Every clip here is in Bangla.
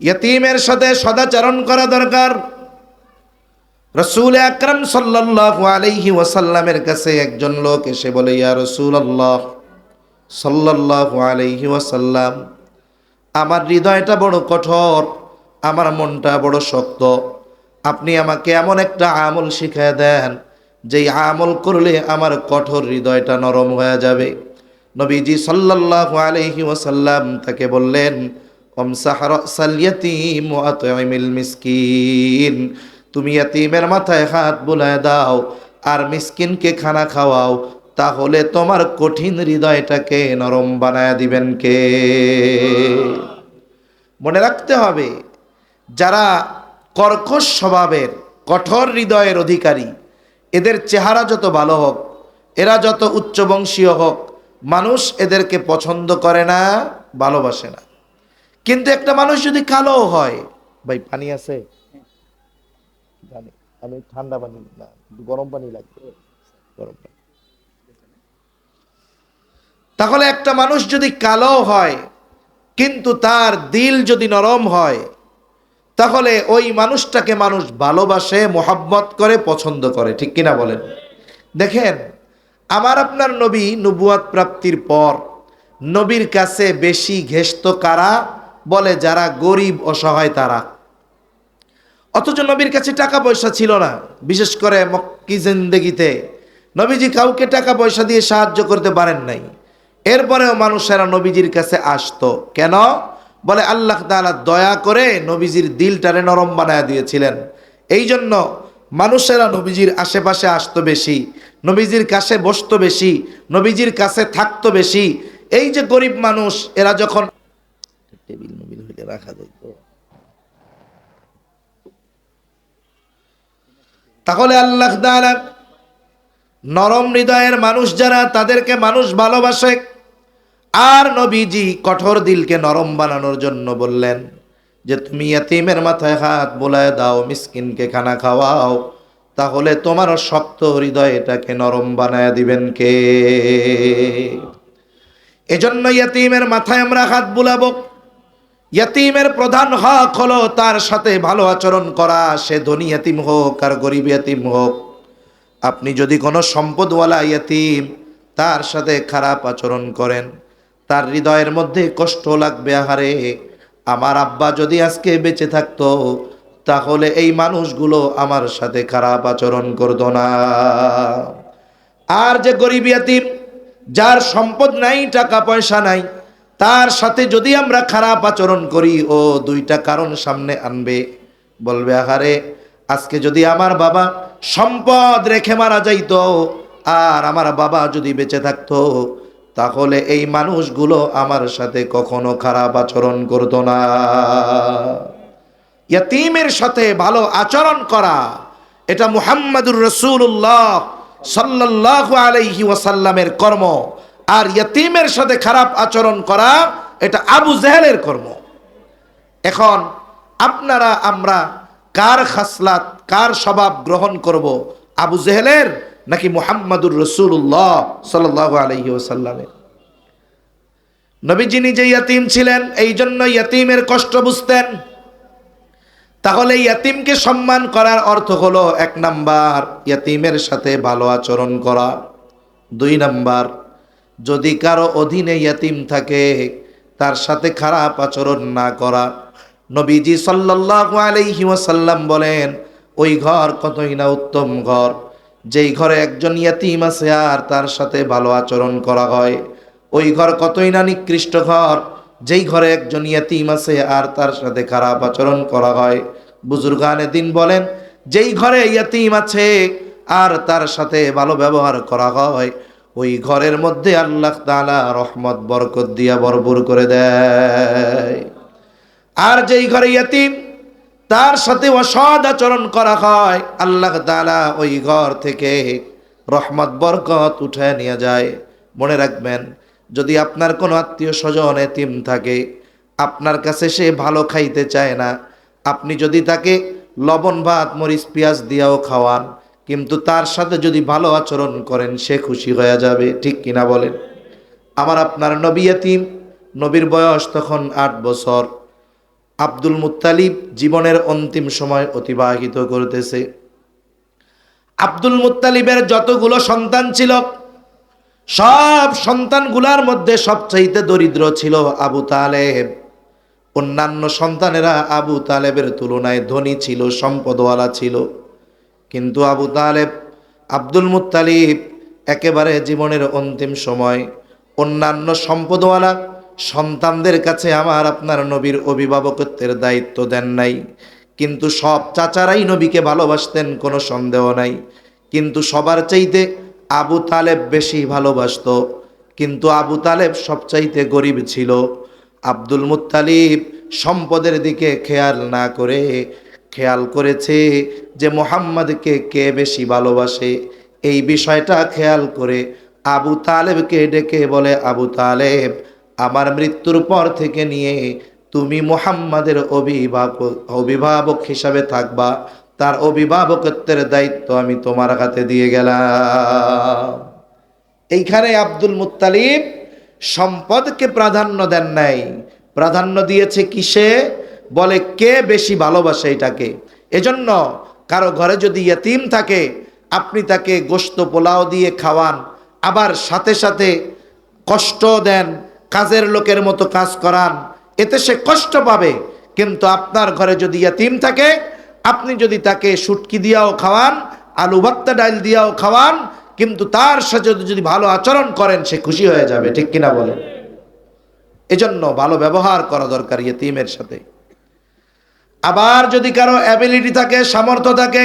ইয়তিমের সাথে সদাচরণ করা দরকার। রসুল আকরম সাল্লাহ আলাইহি ওয়াসাল্লামের কাছে একজন লোক এসে বলে, ইয়া রসুল আল্লাহ সাল্লাহ আলাইহি ওয়াসাল্লাম, আমার হৃদয়টা বড় কঠোর, আমার মনটা বড় শক্ত। আপনি আমাকে এমন একটা আমল শিখিয়ে দেন, যেই আমল করলে আমার কঠোর হৃদয়টা নরম হয়ে যাবে। নবীজি সাল্লাল্লাহু আলাইহি ওয়াসাল্লাম তাকে বললেন মিসকিন তুমি ইয়াতীমের মাথায় হাত বুলায় দাও আর মিসকিনকে খানা খাওয়াও, তাহলে তোমার কঠিন হৃদয়টাকে নরম বানায় দিবেন কে? মনে রাখতে হবে, যারা কর্কশ স্বভাবের, কঠোর হৃদয়ের অধিকারী, এদের চেহারা যত ভালো হোক, এরা যত উচ্চবংশীয় হোক, মানুষ এদেরকে পছন্দ করে না, ভালোবাসে না। কিন্তু একটা মানুষ যদি কালো হয়, ভাই, পানি আছে? জানি, আমি ঠান্ডা পানি না গরম পানি লাগবে গরম পানি। তাহলে একটা মানুষ যদি কালো হয়, কিন্তু তার দিল যদি নরম হয়, তাহলে ওই মানুষটাকে মানুষ ভালোবাসে, মোহাব্বত করে, পছন্দ করে, ঠিক কিনা বলেন? দেখেন, আমার আপনার নবী নবুয়াত প্রাপ্তির পর নবীর কাছে বেশি ঘেষ্ট কারা? বলে, যারা গরিব অসহায় তারা। অথচ নবীর কাছে টাকা পয়সা ছিল না। বিশেষ করে মক্কি জিন্দগিতে নবীজি কাউকে টাকা পয়সা দিয়ে সাহায্য করতে পারেন নাই। এরপরেও মানুষেরা নবীজির কাছে আসতো। কেন? বলে, আল্লাহ তাআলা দয়া করে নবীজির দিলটারে নরম বানায় দিয়েছিলেন। এই জন্য মানুষেরা নবীজির আশেপাশে আসতো বেশি, নবীজির কাছে বসতো বেশি, নবীজির কাছে থাকতো বেশি। এই যে গরিব মানুষ, এরা যখন টেবিল নবিল হইলে রাখা যাইত। তাহলে আল্লাহ নরম হৃদয়ের মানুষ যারা, তাদেরকে মানুষ ভালোবাসে। আর নবীজি কঠোর দিলকে নরম বানানোর জন্য বললেন যে, তুমি ইয়াতিমের মাথায় হাত বোলায় দাও, মিসকিনকে খানা খাওয়াও, তাহলে তোমার শক্ত হৃদয় এটাকে নরম বানায় দিবেন কে? এজন্য ইয়াতিমের মাথায় আমরা হাত বুলাবো। ইয়াতিমের প্রধান হক হলো তার সাথে ভালো আচরণ করা, সে ধনী ইয়াতিম হোক আর গরিব ইয়াতিম হোক। আপনি যদি কোনো সম্পদওয়ালা ইয়াতিম তার সাথে খারাপ আচরণ করেন, তার হৃদয়ের মধ্যে কষ্ট লাগবে, আহারে। আমার আব্বা যদি আজকে বেঁচে থাকতো, তাহলে এই মানুষগুলো আমার সাথে খারাপ আচরণ করতো না। আর যে গরিব ইয়াতিম, যার সম্পদ নাই, টাকা পয়সা নাই তার সাথে যদি আমরা খারাপ আচরণ করি, ও দুইটা কারণ সামনে আনবে। বলবে, আহারে, আজকে যদি আমার বাবা সম্পদ রেখে মারা যাইত আর আমার বাবা যদি বেঁচে থাকতো, তাহলে এই মানুষগুলো আমার সাথে কখনো খারাপ আচরণ করতো না। ইয়াতিমের সাথে ভালো আচরণ করা, এটা মুহাম্মাদুর রসুল্লাহ সাল্লাহ আলাইহি ওয়াসাল্লামের কর্ম। আর ইয়াতিমের সাথে খারাপ আচরণ করা, এটা আবু জেহেলের কর্ম। এখন আপনারা, আমরা কার খাসলাত, কার স্বভাব গ্রহণ করব, আবু জেহেলের নাকি মুহাম্মাদুর রসুল্লাহ সাল্লাহ আলহি ওসাল্লামের নবীজি নিজে ইয়াতিম ছিলেন এই জন্য ইয়াতিমের কষ্ট বুঝতেন। তাহলে ইয়াতিমকে সম্মান করার অর্থ হলো এক নাম্বার, ইয়াতিমের সাথে ভালো আচরণ করা। দুই নাম্বার যদি কারও অধীনে ইয়াতিম থাকে, তার সাথে খারাপ আচরণ না করা। নবীজি সাল্লাল্লাহু আলাইহি ওয়াসাল্লাম বলেন, ওই ঘর কতই না উত্তম ঘর। যেই ঘরে একজন ইয়াতিম আছে আর তার সাথে ভালো আচরণ করা হয়, ওই ঘর কতই না নিকৃষ্ট ঘর। যেই ঘরে একজন ইয়াতিম আছে আর তার সাথে খারাপ আচরণ করা হয়। বুজুর্গানে দিন বলেন, যেই ঘরে ইয়াতিম আছে আর তার সাথে ভালো ব্যবহার করা হয় ওই ঘরের মধ্যে আল্লাহ তাআলা রহমত, বরকত দিয়া ভরপুর করে দেয়। আর যেই ঘরে ইয়াতিম, তার সাথে অসৎ আচরণ করা হয়, আল্লাহ তাআলা ওই ঘর থেকে রহমত, বরকত উঠে নিয়ে যায়। মনে রাখবেন, যদি আপনার কোনো আত্মীয় স্বজন এতিম থাকে, আপনার কাছে সে ভালো খাইতে চায় না, আপনি যদি তাকে লবণ ভাত, মরিচ, পেঁয়াজ দিয়াও খাওয়ান কিন্তু তার সাথে যদি ভালো আচরণ করেন, সে খুশি হয়ে যাবে। ঠিক কিনা বলেন? আমার আপনার নবী এতিম, নবীর বয়স তখন আট বছর। আব্দুল মুত্তালিব জীবনের অন্তিম সময় অতিবাহিত করতেছে। আব্দুল মুত্তালিবের যতগুলো সন্তান ছিল, সব সন্তানগুলার মধ্যে সবচাইতে দরিদ্র ছিল আবু তালেব। অন্যান্য সন্তানেরা আবু তালেবের তুলনায় ধনী ছিল, সম্পদওয়ালা ছিল। কিন্তু আবু তালেব, আব্দুল মুত্তালিব একেবারে জীবনের অন্তিম সময়। অন্যান্য সম্পদওয়ালা সন্তানদের কাছে আমার আপনার নবীর অভিভাবকত্বের দায়িত্ব দেন নাই। কিন্তু সব চাচারাই নবীকে ভালোবাসতেন, কোনো সন্দেহ নাই। কিন্তু সবার চাইতে আবু তালেব বেশি ভালোবাসতো। কিন্তু আবু তালেব সবচাইতে গরিব ছিল। আব্দুল মুত্তালিব সম্পদের দিকে খেয়াল না করে খেয়াল করেছে যে মোহাম্মদকে কে বেশি ভালোবাসে? এই বিষয়টা খেয়াল করে আবু তালেবকে ডেকে বলে, আবু তালেব, আমার মৃত্যুর পর থেকে নিয়ে তুমি মোহাম্মদের অভিভাবক অভিভাবক হিসাবে থাকবা। তার অভিভাবকত্বের দায়িত্ব আমি তোমার হাতে দিয়ে গেলাম। এইখানে আব্দুল মুত্তালিব সম্পদকে প্রাধান্য দেন নাই। প্রাধান্য দিয়েছে কিসে? বলে, কে বেশি ভালোবাসে এটাকে? এজন্য কারও ঘরে যদি ইয়তিম থাকে, আপনি তাকে গোস্ত পোলাও দিয়ে খাওয়ান, আবার সাথে সাথে কষ্ট দেন, কাজের লোকের মতো কাজ করান, এতে সে কষ্ট পাবে। কিন্তু আপনার ঘরে যদি ইয়াতিম থাকে, আপনি যদি তাকে সুটকি দিয়াও খাওয়ান, আলু ভত্তা ডাইল দিয়াও খাওয়ান, কিন্তু তার সাথে যদি ভালো আচরণ করেন, সে খুশি হয়ে যাবে। ঠিক কিনা বলেন? এজন্য ভালো ব্যবহার করা দরকার ইয়েতিমের সাথে। আবার যদি কারও অ্যাবিলিটি থাকে, সামর্থ্য থাকে,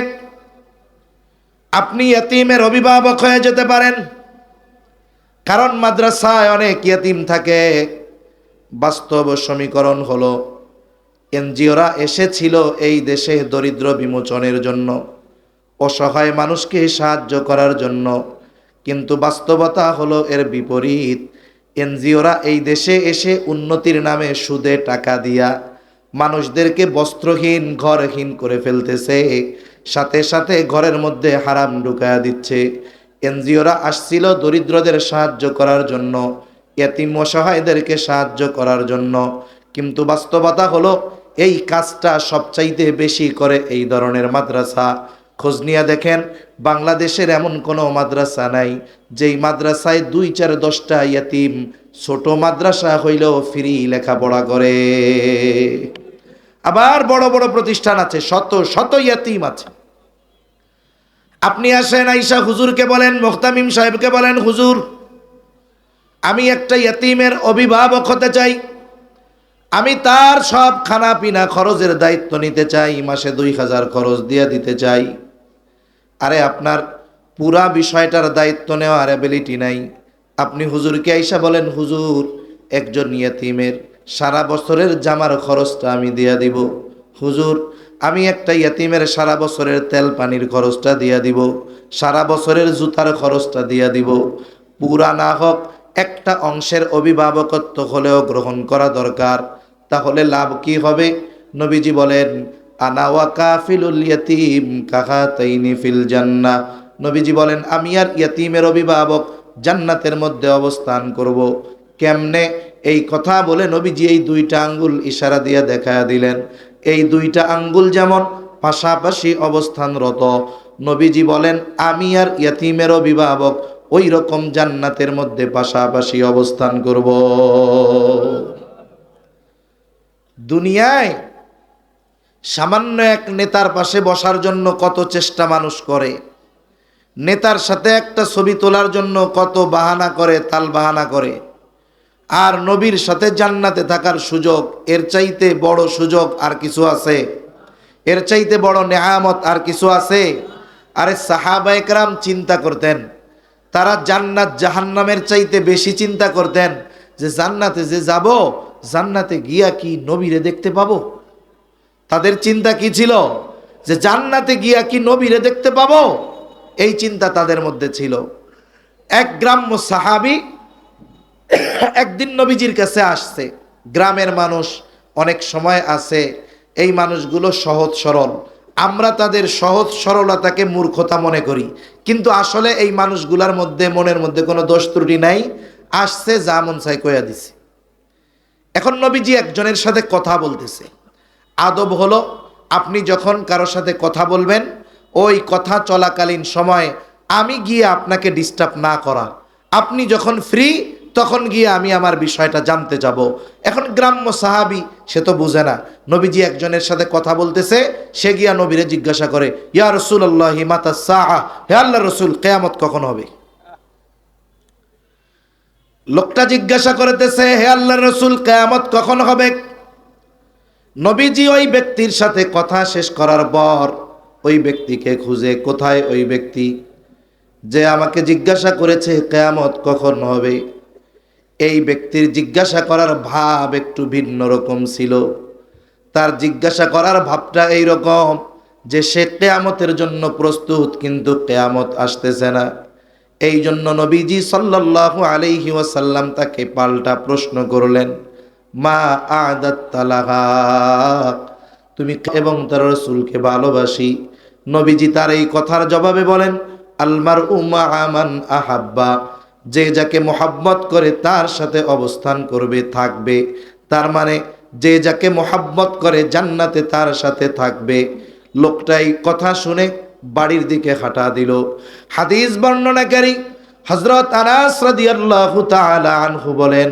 আপনি এতিমের অভিভাবক হয়ে যেতে পারেন। কারণ মাদ্রাসায় অনেক ইয়তিম থাকে। বাস্তব সমীকরণ হলো, এনজিওরা এসেছিল এই দেশে দরিদ্র বিমোচনের জন্য, অসহায় মানুষকে সাহায্য করার জন্য। কিন্তু বাস্তবতা হলো এর বিপরীত। এনজিওরা এই দেশে এসে উন্নতির নামে সুদে টাকা দিয়া মানুষদেরকে বস্ত্রহীন, ঘরহীন করে ফেলতেছে। সাথে সাথে ঘরের মধ্যে হারাম ঢুকায়া দিচ্ছে। এনজিওরা আসছিল দরিদ্রদের সাহায্য করার জন্য, এতিম অসহায়দেরকে সাহায্য করার জন্য। কিন্তু বাস্তবতা হলো, এই কাজটা সবচাইতে বেশি করে এই ধরনের মাদ্রাসা। খোঁজ নিয়ে দেখেন, বাংলাদেশের এমন কোনো মাদ্রাসা নাই, যেই মাদ্রাসায় দুই চার দশটা ইয়াতিম ছোট মাদ্রাসা হইলেও ফ্রি লেখাপড়া করে। আবার বড় বড় প্রতিষ্ঠান আছে, শত শত ইয়াতিম আছে। আপনি আসেন, আইসা হুজুরকে বলেন, মোখতামিম সাহেবকে বলেন, হুজুর, আমি একটা ইয়াতিমের অভিভাবক হতে চাই। আমি তার সব খানা পিনা খরচের দায়িত্ব নিতে চাই, মাসে দুই হাজার খরচ দিয়ে দিতে চাই। আরে আপনার পুরা বিষয়টার দায়িত্ব নেওয়ার অ্যাবিলিটি নাই। আপনি হুজুরকে আইসা বলেন, হুজুর, একজন ইয়াতিমের সারা বছরের জামার খরচটা আমি দিয়া দিব। হুজুর, আমি একটা ইয়াতিমের সারা বছরের তেল পানির খরচটা দিয়া দিব। সারা বছরের জুতার খরচটা দিয়া দিব। পুরা না হোক, একটা অংশের অভিভাবকত্ব হলেও গ্রহণ করা দরকার। তাহলে লাভ কি হবে? নবীজি বলেন, আনা ওয়া কাফিলুল ইয়াতিম কাহাতাইনি ফিল জান্নাহ। নবীজি বলেন, আমি আর ইয়াতিমের অভিভাবক জান্নাতের মধ্যে অবস্থান করব। কেমনে? এই কথা বলে নবীজি এই দুইটা আঙ্গুল ইশারা দিয়ে দেখা দিলেন। এই দুইটা আঙ্গুল যেমন পাশাপাশি অবস্থানরত। নবীজি বলেন, আমি আর ইয়াতিমের অভিভাবক ওই রকম জান্নাতের মধ্যে পাশাপাশি অবস্থান করব। দুনিয়ায় সামান্য এক নেতার পাশে বসার জন্য কত চেষ্টা মানুষ করে। নেতার সাথে একটা ছবি তোলার জন্য কত বাহানা করে, তাল বাহানা করে। আর নবীর সাথে জান্নাতে থাকার সুযোগ, এর চাইতে বড় সুযোগ আর কিছু আছে? এর চাইতে বড় নেহামত আর কিছু আছে? আরে সাহাবা একরাম চিন্তা করতেন। তারা জান্নাত জাহান্নামের চাইতে বেশি চিন্তা করতেন যে জান্নাতে যে যাব, জান্নাতে গিয়া কি নবীরে দেখতে পাবো? তাদের চিন্তা কি ছিল? যে জান্নাতে গিয়া কি নবীরে দেখতে পাবো? এই চিন্তা তাদের মধ্যে ছিল। এক গ্রাম্য সাহাবি একদিন নবীজির কাছে আসছে। গ্রামের মানুষ অনেক সময় আছে, এই মানুষগুলো সহজ সরল। আমরা তাদের সহজ সরলতাকে মূর্খতা মনে করি। কিন্তু আসলে এই মানুষগুলার মধ্যে, মনের মধ্যে কোনো দোষ ত্রুটি নাই। আসছে যা মন চাই কয়া দিছে। এখন নবীজি একজনের সাথে কথা বলতেছে। আদব হলো, আপনি যখন কারোর সাথে কথা বলবেন, ওই কথা চলাকালীন সময় আমি গিয়ে আপনাকে ডিস্টার্ব না করা। আপনি যখন ফ্রি তখন গিয়ে আমি আমার বিষয়টা জানতে যাব। এখন গ্রাম্য সাহাবি, সে তো বুঝে না। নবীজি একজনের সাথে কথা বলতেছে, সে গিয়া নবীরে জিজ্ঞাসা করে, ইয়া রসুল আল্লাহ মাতা সাহা হে আল্লাহ রসুল, কেয়ামত কখন হবে? লোকটা জিজ্ঞাসা করতেছে, হে আল্লাহ রসুল, কেয়ামত কখন হবে? নবীজি ওই ব্যক্তির সাথে কথা শেষ করার পর, ওই ব্যক্তিকে খুঁজে, কোথায় ওই ব্যক্তি? যে আমাকে জিজ্ঞাসা করেছে, কেয়ামত কখন হবে? এই ব্যক্তির জিজ্ঞাসা করার ভাব একটু ভিন্ন রকম ছিল। তার জিজ্ঞাসা করার ভাবটা এই রকম যে সে কেয়ামতের জন্য প্রস্তুত, কিন্তু কেয়ামত আসতেছে না। এই জন্য নবীজি সাল্লাল্লাহু আলাইহি ওয়াসাল্লাম তাকে পাল্টা প্রশ্ন করলেন, মা আদাত তুমি এবং তার রসুলকে ভালোবাসি? নবীজি তার এই কথার জবাবে বলেন আলমার উমা আমান আহাব্বা। যে যাকে মোহাব্বত করে তার সাথে অবস্থান করবে, থাকবে। তার মানে যে যাকে মোহাব্বত করে জান্নাতে তার সাথে থাকবে। লোকটাই কথা শুনে বাড়ির দিকে হাঁটা দিল। হাদিস বর্ণনাকারী হজরত আনহু বলেন,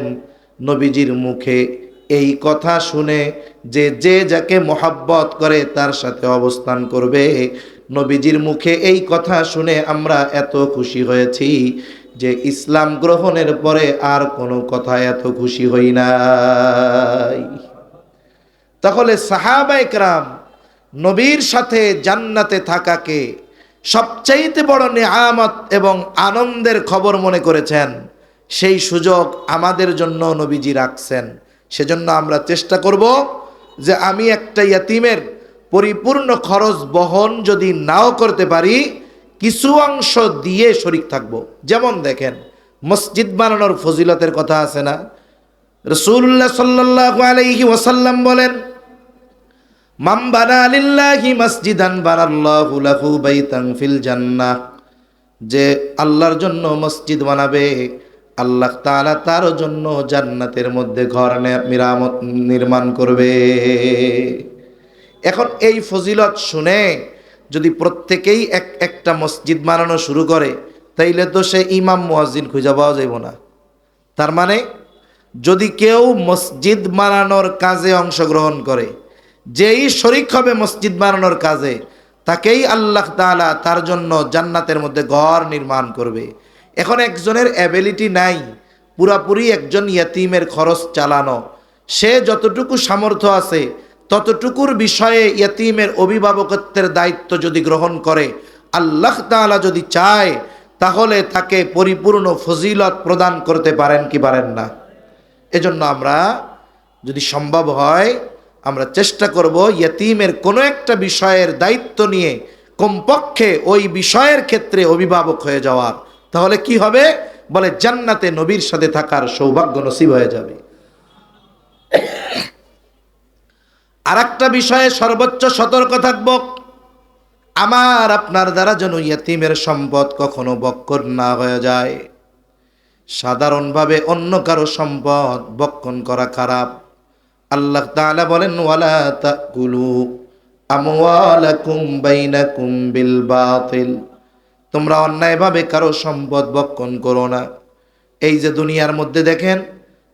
নবীজির মুখে এই কথা শুনে যে যে যাকে মোহাব্বত করে তার সাথে অবস্থান করবে, নবীজির মুখে এই কথা শুনে আমরা এত খুশি হয়েছি। যে ইসলাম গ্রহণের পরে আর কোনো কথা এত খুশি হই নাই। তাহলে সাহাবাইকরাম নবীর সাথে জান্নাতে থাকাকে সবচাইতে বড় নেয়ামত এবং আনন্দের খবর মনে করেছেন, সেই সুযোগ আমাদের জন্য নবীজি রাখছেন। সেজন্য আমরা চেষ্টা করব যে আমি একটা ইয়াতিমের পরিপূর্ণ খরচ বহন যদি নাও করতে পারি কিছু অংশ দিয়ে শরিক থাকব। যেমন দেখেন, মসজিদ বানানোর ফজিলতের কথা আছে না? রসুল্লাহ সাল্লাহ আলাইহি ওয়াসাল্লাম বলেন মাম বানা লিল্লাহি মসজিদান বানাল্লাহু লাহু বাইতান জান্নাহ। যে আল্লাহর জন্য মসজিদ বানাবে, আল্লাহ তাআলা তার জন্য জান্নাতের মধ্যে ঘর নির্মাণ করবে। এখন এই ফজিলত শুনে যদি প্রত্যেকেই এক, একটা মসজিদ বানানো শুরু করে, তাইলে তো সে ইমাম, মুয়াজ্জিন খুঁজে পাওয়া যাইব না। তার মানে যদি কেউ মসজিদ বানানোর কাজে অংশগ্রহণ করে, যেই শরিক হবে মসজিদ বানানোর কাজে, তাকেই আল্লাহ তাআলা তার জন্য জান্নাতের মধ্যে ঘর নির্মাণ করবে। এখন একজনের অ্যাবিলিটি নাই, পুরাপুরি একজন ইয়াতিমের খরচ চালানো। সে যতটুকু সামর্থ্য আছে ততটুকুর বিষয়ে ইয়াতিমের অভিভাবকত্বের দায়িত্ব যদি গ্রহণ করে, আল্লাহ তাআলা যদি চায়, তাহলে তাকে পরিপূর্ণ ফজিলত প্রদান করতে পারেন কি পারেন না। এজন্য আমরা যদি সম্ভব হয়, আমরা চেষ্টা করব ইয়তিমের কোনো একটা বিষয়ের দায়িত্ব নিয়ে কমপক্ষে ওই বিষয়ের ক্ষেত্রে অভিভাবক হয়ে যাওয়ার। তাহলে কি হবে? বলে জান্নাতে নবীর সাথে থাকার সৌভাগ্য নসিব হয়ে যাবে। আর একটা বিষয়ে সর্বোচ্চ সতর্ক থাকব। আমার আপনার দ্বারা যেন ইয়তিমের সম্পদ কখনো বক্কর না হয়ে যায়। সাধারণভাবে অন্য কারও সম্পদ বক্ষণ করা খারাপ। আল্লাহ তাআলা বলেন, ওয়ালা বাতিল। তোমরা অন্যায়ভাবে কারও সম্পদ বক্ষণ করো না। এই যে দুনিয়ার মধ্যে দেখেন,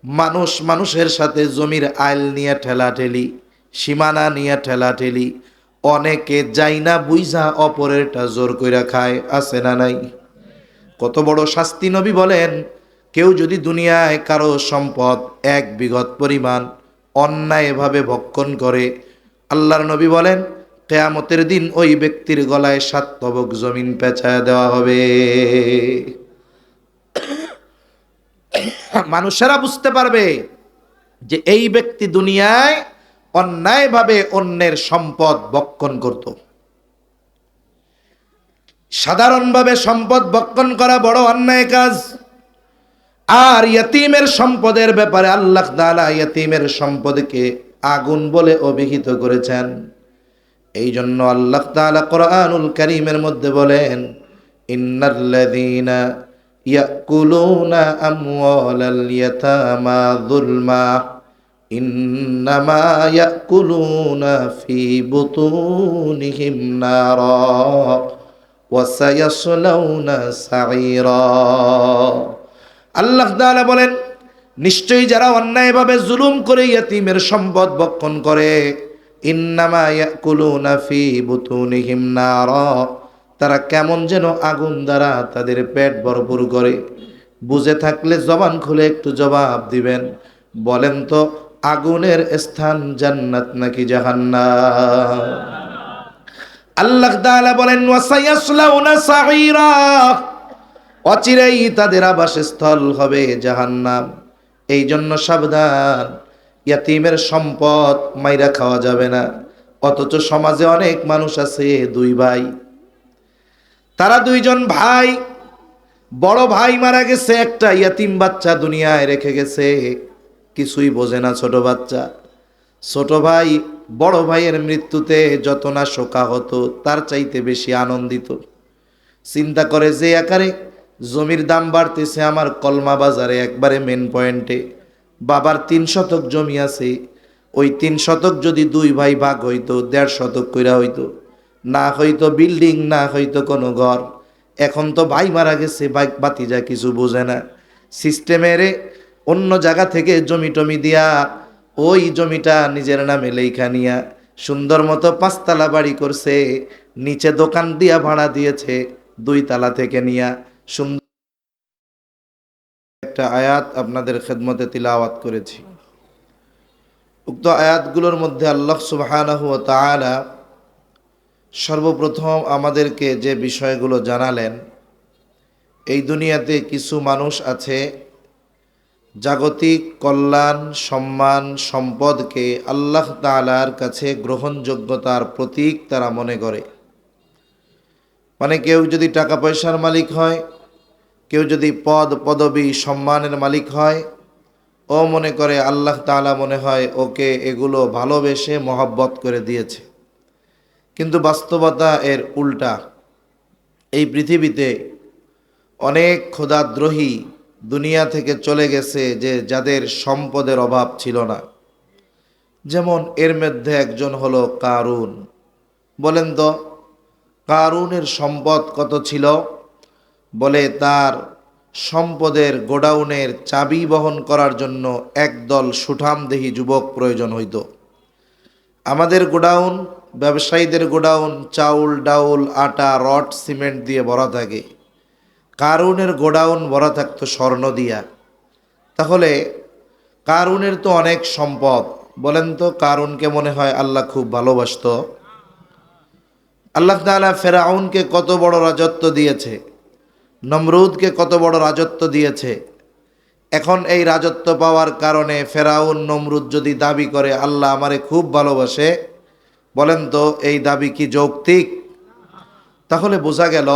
মানুষ মানুষের সাথে জমির আইল নিয়ে ঠেলাঠেলি। সীমানা নিয়ে ঠেলাঠেলি। অনেকে যাই না বুঝা অপরেরটা জোর কইরা খায়, আছে না নাই? কত বড় শাস্তি নবী বলেন, কেউ যদি দুনিয়ায় কারও সম্পদ এক বিঘত পরিমাণ অন্যায়ভাবে ভক্ষণ করে, আল্লাহর নবী বলেন, কেয়ামতের দিন ওই ব্যক্তির গলায় সাত তবক জমিন পেঁচায় দেওয়া হবে। মানুষেরা বুঝতে পারবে যে এই ব্যক্তি দুনিয়ায় অন্যায়ভাবে অন্যের সম্পদ বক্ষণ করত। সাধারণভাবে সম্পদ বক্ষণ করা বড় অন্যায় কাজ। আর ইয়তিমের সম্পদের ব্যাপারে আল্লাহ তাআলা ইয়তিমের সম্পদকে আগুন বলে অভিহিত করেছেন। এই জন্য আল্লাহ তাআলা কোরআনুল কারীমের মধ্যে বলেন, ইন্নাল্লাযীনা ইয়াকুলুনা আমওয়ালাল ইয়াতামা যুলমা। إنما يأكلون في بطونهم نارا وسيصلون سعيرا আল্লাহ তাআলা বলেন নিশ্চয়ই যারা অন্যায়ভাবে জুলুম করে ইয়াতিমের সম্পদ বক্ষণ করে ইন্নামা ইয়াকুলুনা ফি বুতুনিহিম নারা তারা কেমন যেন আগুন দ্বারা তাদের পেট ভরপুর করে বুঝে থাকলে জবান খুলে একটু জবাব দিবেন বলেন তো আগুনের স্থান জান্নাত নাকি জাহান্নাম? আল্লাহ তাআলা বলেন, ওয়াসায়াসলাউনা সাঈরা অচিরেই তাদের আবাসস্থল হবে জাহান্নাম। এই জন্য সাবধান, ইয়াতিমের সম্পদ মাইরা খাওয়া যাবে না। অথচ সমাজে অনেক মানুষ আছে, দুই ভাই। তারা দুইজন ভাই, বড় ভাই মারা গেছে, একটা ইয়াতিম বাচ্চা দুনিয়ায় রেখে গেছে। কিছুই বোঝে না ছোট বাচ্চা। ছোট ভাই, বড় ভাইয়ের মৃত্যুতে যত না শোকা হতো তার চাইতে বেশি আনন্দিত। চিন্তা করে যে আকারে জমির দাম বাড়তেছে আমার কলমা বাজারে একবারে মেন পয়েন্টে বাবার তিন শতক জমি আছে, ওই তিন শতক যদি দুই ভাই ভাগ হইতো, দেড় শতক কইরা হইতো। না হইতো বিল্ডিং, না হইতো কোনো ঘর। এখন তো ভাই মারা গেছে, ভাই বাতিজা কিছু বোঝে না। সিস্টেমেরে অন্য জায়গা থেকে জমি টমি দিয়া, ওই জমিটা নিজের নামে লেখা নিয়া সুন্দর মতো পাঁচতলা বাড়ি করছে, নিচে দোকান দিয়া ভাড়া দিয়েছে, দুই তালা থেকে নিয়া সুন্দর একটা আয়াত আপনাদের খেদমতে তিলাওয়াত করেছি। উক্ত আয়াতগুলোর মধ্যে আল্লাহ সুবহানাহু সর্বপ্রথম আমাদেরকে যে বিষয়গুলো জানালেন, এই দুনিয়াতে কিছু মানুষ আছে জাগতিক কল্যাণ, সম্মান, সম্পদকে আল্লাহ তাআলার কাছে গ্রহণযোগ্যতার প্রতীক তারা মনে করে। মানে কেউ যদি টাকা পয়সার মালিক হয়, কেউ যদি পদ, পদবী, সম্মানের মালিক হয়, ও মনে করে আল্লাহ তাআলা মনে হয় ওকে এগুলো ভালোবেসে মহব্বত করে দিয়েছে। কিন্তু বাস্তবতা এর উল্টা। এই পৃথিবীতে অনেক খোদাদ্রোহী দুনিয়া থেকে চলে গেছে যে যাদের সম্পদের অভাব ছিল না। যেমন এর মধ্যে একজন হলো কারুন। বলেন তো, কারুনের সম্পদ কত ছিল? বলে তার সম্পদের গোডাউনের চাবি বহন করার জন্য একদল সুঠামদেহী যুবক প্রয়োজন হইত। আমাদের গোডাউন, ব্যবসায়ীদের গোডাউন, চাউল, ডাউল, আটা, রড, সিমেন্ট দিয়ে ভরা থাকে। কারুনের গোডাউন ভরা থাকতো স্বর্ণ দিয়া। তাহলে কারুনের তো অনেক সম্পদ। বলেন তো কারুনকে মনে হয় আল্লাহ খুব ভালোবাসতো। আল্লাহ তাআলা ফেরাউনকে কত বড় রাজত্ব দিয়েছে। নমরুদকে কত বড় রাজত্ব দিয়েছে। এখন এই রাজত্ব পাওয়ার কারণে ফেরাউন নমরুদ যদি দাবি করে, আল্লাহ আমারে খুব ভালোবাসে, বলেন তো এই দাবি কি যৌক্তিক? তাহলে বোঝা গেল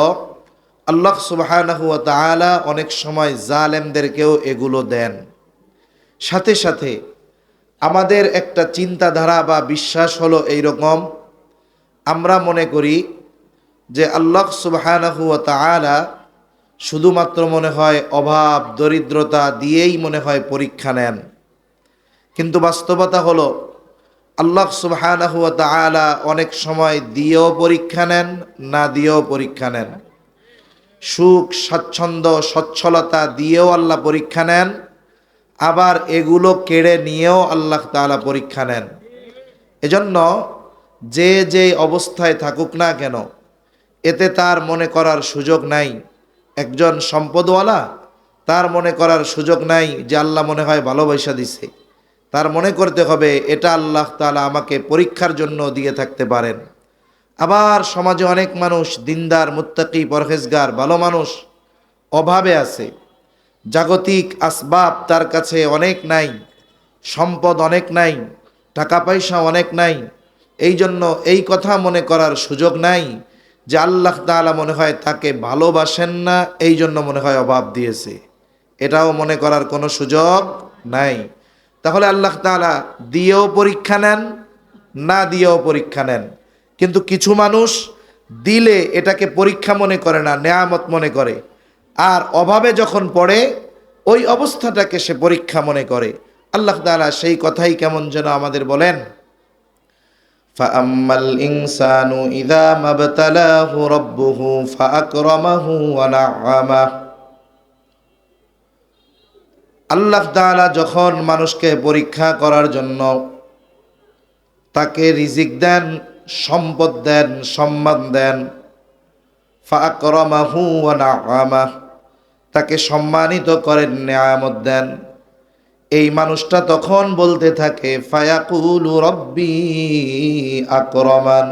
আল্লাহ তাআলা অনেক সময় জালেমদেরকেও এগুলো দেন। সাথে সাথে আমাদের একটা চিন্তাধারা বা বিশ্বাস হলো এই রকম আমরা মনে করি যে আল্লাহ তাআলা শুধুমাত্র মনে হয় অভাব, দরিদ্রতা দিয়েই মনে হয় পরীক্ষা নেন। কিন্তু বাস্তবতা হলো আল্লাহ তাআলা অনেক সময় দিয়েও পরীক্ষা নেন, না দিয়েও পরীক্ষা নেন। সুখ, স্বাচ্ছন্দ্য, সচ্ছলতা দিয়েও আল্লাহ পরীক্ষা নেন, আবার এগুলো কেড়ে নিয়েও আল্লাহ তাআলা পরীক্ষা নেন। এজন্য যে যে অবস্থায় থাকুক না কেন, এতে তার মনে করার সুযোগ নাই। একজন সম্পদওয়ালা তার মনে করার সুযোগ নাই যে আল্লাহ মনে হয় ভালোবাসা দিছে। তার মনে করতে হবে, এটা আল্লাহ তাআলা আমাকে পরীক্ষার জন্য দিয়ে থাকতে পারেন। আবার সমাজে অনেক মানুষ দিনদার, মুত্তাকি, পরহেজগার, ভালো মানুষ অভাবে আছে। জাগতিক আসবাব তার কাছে অনেক নাই, সম্পদ অনেক নাই, টাকা পয়সা অনেক নাই। এই জন্য এই কথা মনে করার সুযোগ নাই যে আল্লাহ তাআলা মনে হয় তাকে ভালোবাসেন না, এই জন্য মনে হয় অভাব দিয়েছে। এটাও মনে করার কোনো সুযোগ নাই। তাহলে আল্লাহ তাআলা দিয়েও পরীক্ষা নেন, না দিয়েও পরীক্ষা নেন। কিন্তু কিছু মানুষ দিলে এটাকে পরীক্ষা মনে করে না নেয়ামত মনে করে আর অভাবে যখন পড়ে ওই অবস্থাটাকে সে পরীক্ষা মনে করে আল্লাহ তাআলা সেই কথাই কেমন যেন আমাদের বলেন فأما الإنسان إذا ما ابتلاه ربه فأكرمه ونعمه আল্লাহ তাআলা যখন মানুষকে পরীক্ষা করার জন্য তাকে রিজিক দেন সম্পদ দেন, সম্মান দেন। ফাকরমাহু নাআমাহ তাকে সম্মানিত করেন, নেয়ামত দেন। এই মানুষটা তখন বলতে থাকে, ফায়াকুলু রব্বি আকরমান,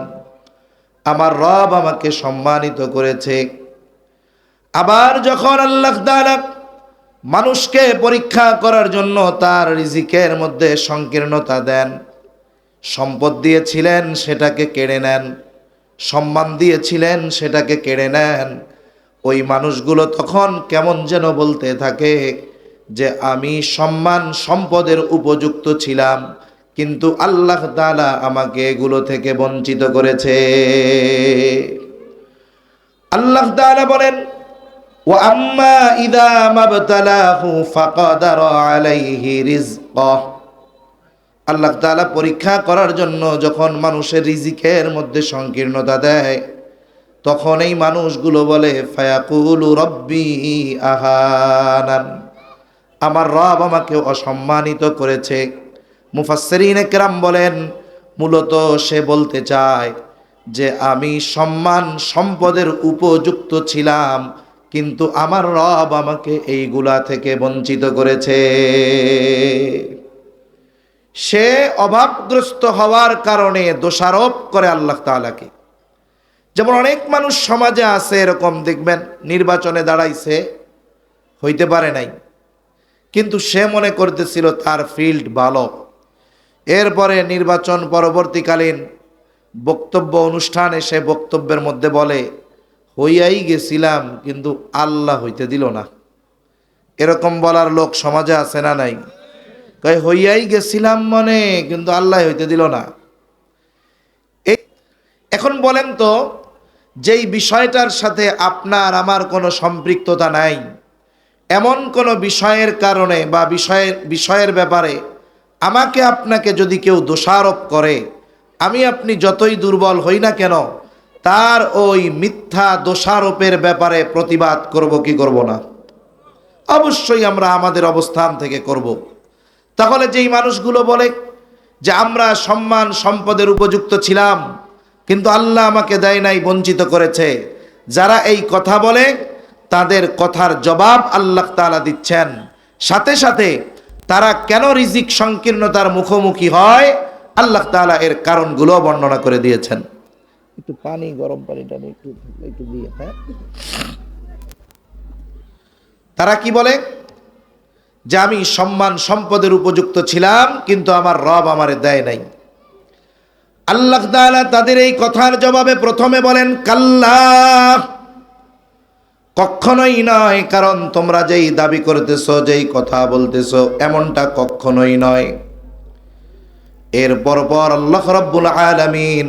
আমার রব আমাকে সম্মানিত করেছে। আবার যখন আল্লাহ তাআলা মানুষকে পরীক্ষা করার জন্য তার রিজিকের মধ্যে সংকীর্ণতা দেন সম্পদ দিয়েছিলেন, সেটাকে কেড়ে নেন। সম্মান দিয়েছিলেন, সেটাকে কেড়ে নেন। ওই মানুষগুলো তখন কেমন যেন বলতে থাকে যে, আমি সম্মান, সম্পদের উপযুক্ত ছিলাম, কিন্তু আল্লাহ তালা আমাকে এগুলো থেকে বঞ্চিত করেছে। আল্লাহ তালা বলেন ও আম্মা ইদা মাবতালাহু ফাকাদার আলাইহি রিজকাহ আল্লাহ তাআলা পরীক্ষা করার জন্য যখন মানুষের রিজিকের মধ্যে সংকীর্ণতা দেয়, তখন এই মানুষগুলো বলে, ফায়াকুলু রব্বি আহানান। আমার রব আমাকে অসম্মানিত করেছে। মুফাসসিরিন একরাম বলেন, মূলত সে বলতে চায় যে, আমি সম্মান সম্পদের উপযুক্ত ছিলাম, কিন্তু আমার রব আমাকে এইগুলা থেকে বঞ্চিত করেছে। সে অভাবগ্রস্ত হওয়ার কারণে দোষারোপ করে আল্লাহ তাআলাকে। যেমন অনেক মানুষ সমাজে আছে, এরকম দেখবেন, নির্বাচনে দাঁড়াইছে, হইতে পারে নাই। কিন্তু সে মনে করতেছিল তার ফিল্ড ভালো। এরপরে নির্বাচন পরবর্তীকালীন বক্তব্য অনুষ্ঠানে সে বক্তব্যের মধ্যে বলে, হইয়াই গেছিলাম, কিন্তু আল্লাহ হইতে দিল না। এরকম বলার লোক সমাজে আছে না নাই? কয়, হইয়াই গেছিলাম মনে, কিন্তু আল্লাহ হইতে দিল না। এই এখন বলেন তো, যেই বিষয়টার সাথে আপনার আমার কোনো সম্পৃক্ততা নাই, এমন কোনো বিষয়ের কারণে বা বিষয়ের বিষয়ের ব্যাপারে আমাকে আপনাকে যদি কেউ দোষারোপ করে, আমি আপনি যতই দুর্বল হই না কেন, তার ওই মিথ্যা দোষারোপের ব্যাপারে প্রতিবাদ করব কি করব না? অবশ্যই আমরা আমাদের অবস্থান থেকে করব। তাহলে যেই মানুষগুলো বলে যে আমরা সম্মান সম্পদের উপযুক্ত ছিলাম কিন্তু আল্লাহ আমাকে দেয় নাই বঞ্চিত করেছে যারা এই কথা বলে তাদের কথার জবাব আল্লাহ তাআলা দিচ্ছেন। সাথে সাথে তারা কেন রিজিক সংকীর্ণতার মুখোমুখি হয়? আল্লাহ তাআলা এর কারণগুলো বর্ণনা করে দিয়েছেন। একটু পানি গরম পানিটা একটু একটু দিয়ে হ্যাঁ? তারা কি বলে? যে আমি সম্মান সম্পদের উপযুক্ত ছিলাম, কিন্তু আমার রব আমারে দেয় নাই। আল্লাহ তাআলা তাদের এই কথার জবাবে প্রথমে বলেন, কাল্লা। কখনোই নয়, কারণ তোমরা যেই দাবি করতেছো, যেই কথা বলতেছো, এমনটা কখনোই নয়। এর পরপর আল্লাহ রব্বুল আলামিন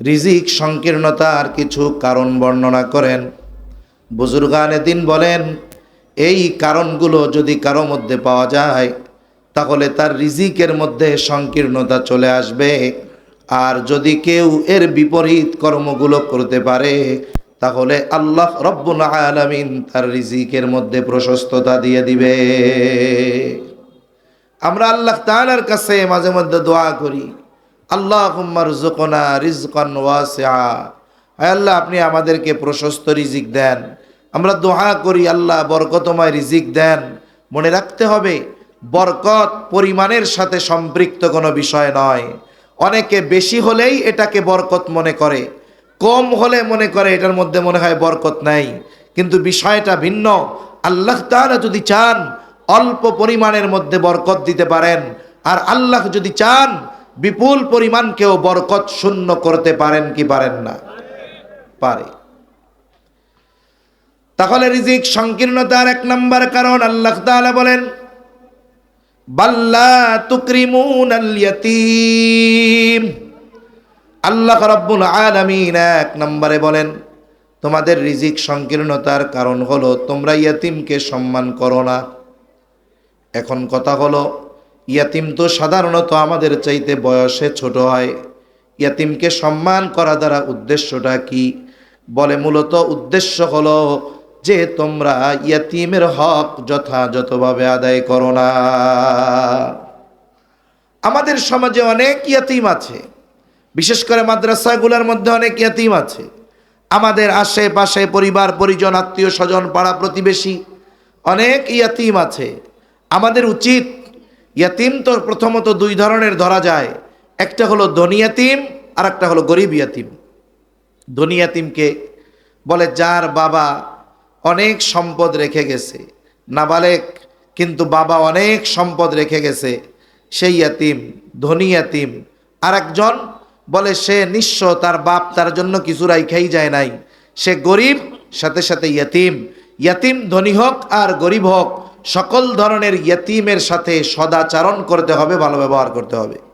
রিজিক সংকীর্ণতার কিছু কারণ বর্ণনা করেন। বুজুর্গানে দিন বলেন এই কারণগুলো যদি কারও মধ্যে পাওয়া যায়, তাহলে তার রিজিকের মধ্যে সংকীর্ণতা চলে আসবে। আর যদি কেউ এর বিপরীত কর্মগুলো করতে পারে, তাহলে আল্লাহ রব্বুল আলামিন তার রিজিকের মধ্যে প্রশস্ততা দিয়ে দিবে। আমরা আল্লাহ তাআলার কাছে মাঝে মধ্যে দোয়া করি আল্লাহ হুম্মারজুকনা রিজকান ওয়াসিআ। আয় আল্লাহ, আপনি আমাদেরকে প্রশস্ত রিজিক দেন। আমরা দোহা করি, আল্লাহ বরকতময় রিজিক দেন। মনে রাখতে হবে, বরকত পরিমাণের সাথে সম্পৃক্ত কোনো বিষয় নয়। অনেকে বেশি হলেই এটাকে বরকত মনে করে, কম হলে মনে করে এটার মধ্যে মনে হয় বরকত নাই। কিন্তু বিষয়টা ভিন্ন। আল্লাহ তাআলা যদি চান, অল্প পরিমাণের মধ্যে বরকত দিতে পারেন, আর আল্লাহ যদি চান, বিপুল পরিমাণকেও বরকত শূন্য করতে পারেন কি পারেন না? পারে। তাহলে রিজিক সংকীর্ণতার এক নম্বর কারণ আল্লাহ তাআলা বলেন বাল্লা তুকরিমুন ইয়াতীম। আল্লাহ রাব্বুল আলামিন এক নম্বরে বলেন, তোমাদের রিজিক সংকীর্ণতার কারণ হলো তোমরা ইয়াতিমকে সম্মান করো না। এখন কথা হলো, ইয়াতিম তো সাধারণত আমাদের চাইতে বয়সে ছোট হয়। ইয়াতিমকে সম্মান করা দ্বারা উদ্দেশ্যটা কি? বলে মূলত উদ্দেশ্য হলো যে তোমরা ইয়াতিমের হক যথাযথভাবে আদায় করো না। আমাদের সমাজে অনেক ইয়াতিম আছে, বিশেষ করে মাদ্রাসাগুলোর মধ্যে অনেক ইয়াতিম আছে। আমাদের আশেপাশে পরিবার, পরিজন, আত্মীয় স্বজন, পাড়া প্রতিবেশী অনেক ইয়াতিম আছে। আমাদের উচিত ইয়াতিম তো প্রথমত দুই ধরনের ধরা যায়, একটা হলো ধনী ইয়াতিম আর একটা হলো গরিব ইয়াতিম। ধনী ইয়াতিমকে বলে, যার বাবা অনেক সম্পদ রেখে গেছে। নাবালেক, কিন্তু বাবা অনেক সম্পদ রেখে গেছে। সেই ইয়াতিম, ধনী ইয়াতিম। আর একজন বলে, সে নিঃস্ব তার বাপ তার জন্য কিছু রাইখাই যায় নাই। সে গরিব, সাথে সাথে ইয়াতিম। ইয়াতিম ধনী হোক আর গরিব হোক, সকল ধরনের ইয়াতিমের সাথে সদাচারণ করতে হবে, ভালো ব্যবহার করতে হবে।